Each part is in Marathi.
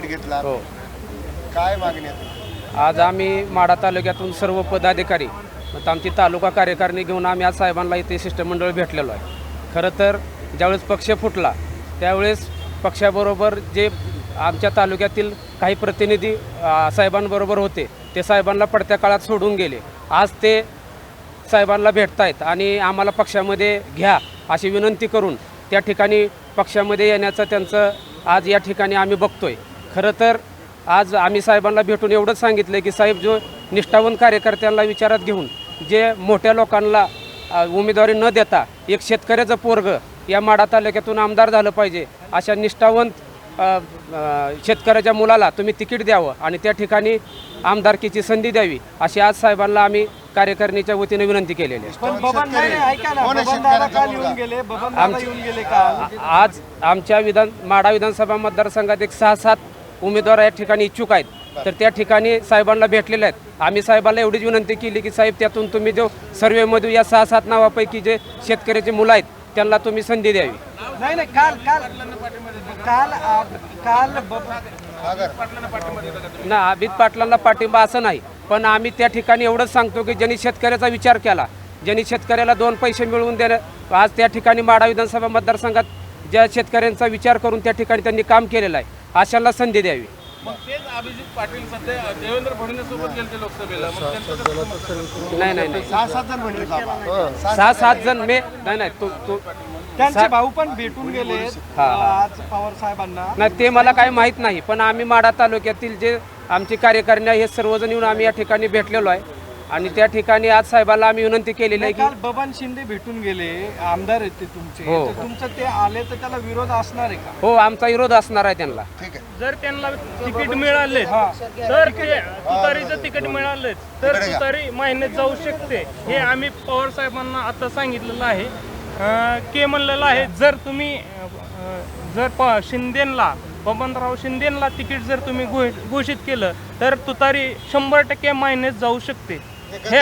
सांगितला हो. काय मागणी आहे? आज आम्ही माडा तालुक्यातून सर्व पदाधिकारी मग आमची तालुका कार्यकारिणी घेऊन आम्ही आज साहेबांना इथे शिष्टमंडळ भेटलेलो आहे. खरं तर ज्यावेळेस पक्ष फुटला त्यावेळेस पक्षाबरोबर जे आमच्या तालुक्यातील काही प्रतिनिधी अ, साहेबांबरोबर होते ते साहेबांना पडत्या काळात सोडून गेले. आज ते साहेबांना भेटतायत आणि आम्हाला पक्षामध्ये घ्या अशी विनंती करून त्या ठिकाणी पक्षामध्ये येण्याचं त्यांचं आज या ठिकाणी आम्ही बघतोय. खरं तर आज आम्ही साहेबांना भेटून एवढंच सांगितलं की साहेब जो निष्ठावंत कार्यकर्त्यांना विचारात घेऊन जे मोठ्या लोकांना उमेदवारी न देता एक शेतकऱ्याचं पोरग या माडा तालुक्यातून आमदार झालं पाहिजे अशा निष्ठावंत शेतकऱ्याच्या मुलाला तुम्ही तिकीट द्यावं आणि त्या ठिकाणी आमदारकीची संधी द्यावी अशी आज साहेबांना आम्ही कार्यकारिणीच्या वतीने विनंती केलेली आहे. आज आमच्या विधान माडा विधानसभा मतदारसंघात एक सहा सात उमेदवार या ठिकाणी इच्छुक आहेत. तर त्या ठिकाणी साहेबांना भेटलेले आहेत. आम्ही साहेबांना एवढीच विनंती केली की साहेब त्यातून तुम्ही जो सर्वेमध्ये या सहा सात नावापैकी जे शेतकऱ्याचे मुलं आहेत त्यांना तुम्ही संधी द्यावी. नाही नाही काल काल काल आ- काल ना अभित पाटलांना पाठिंबा असं नाही. पण आम्ही त्या ठिकाणी एवढंच सांगतो की ज्यांनी शेतकऱ्याचा विचार केला ज्यांनी शेतकऱ्याला दोन पैसे मिळवून देणं आज त्या ठिकाणी माडा विधानसभा मतदारसंघात ज्या शेतकऱ्यांचा विचार करून त्या ठिकाणी त्यांनी काम केलेलं आहे. अशांना संधी द्यावी. मग तेच अभिजित पाटील सध्या देवेंद्र फडणवीस सोबत गेले लोकसभेला. मग त्यांचं कसं नाही नाही नाही. सहा सात जण म्हणले बाबा सहा सहा सात जण मे नाही नाही तो तो त्यांचे भाऊ पण भेटून गेले हा, हा. आज पवार साहेबांना. नाही ते मला काही माहीत नाही पण आम्ही माडा तालुक्यातील जे आमची कार्यकारिणी आहे हे सर्वजण येऊन आम्ही या ठिकाणी भेटलेलो आहे. आणि त्या ठिकाणी आज साहेबांना आम्ही विनंती केलेली आहे की काल बबन शिंदे भेटून गेले आमदार आहेत ते तुमचे. हो. तर तुमचं ते आले तर त्याला विरोध असणार आहे का? हो आमचा विरोध असणार आहे त्यांना. ठीक आहे. जर त्यांना तिकीट मिळाले तर ते तुतारीचं तिकीट मिळाले तर. तुतारी महिन्यात जाऊ शकते. हे आम्ही पवार साहेबांना आता सांगितलेलं आहे. अं, के म्हणलेलं आहे जर तुम्ही अं, जर प शिंदेला बबनराव शिंदेला तिकीट जर तुम्ही घो- घोषित केलं तर तुतारी शंभर टक्के मायनेस जाऊ शकते. हे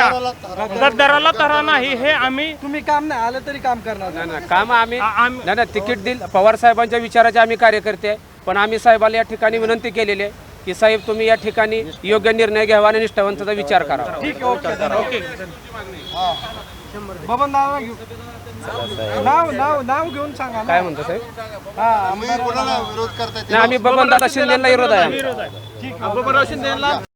गद्दाराला तरा नाही हे आम्ही तुम्ही काम नाही आलं तरी काम करणार. नाही नाही काम आम्ही आम्ही- नाही नाही तिकीट दिल पवार साहेबांच्या विचाराचे आम्ही कार्यकर्ते आहे. पण आम्ही साहेबाला या ठिकाणी विनंती केलेली आहे की साहेब तुम्ही या ठिकाणी योग्य निर्णय घ्यावा आणि निष्ठावंताचा विचार करावा ठीक आहे ओके ओके. बबन नाव घेऊ. नाव नाव नाव घेऊन सांगा ना. काय म्हणतो साहेब? हा तुम्ही कोणाला विरोध करताय नाही आम्ही बबन दादा शिंदेला विरोध आहे आमचा. ठीक आहे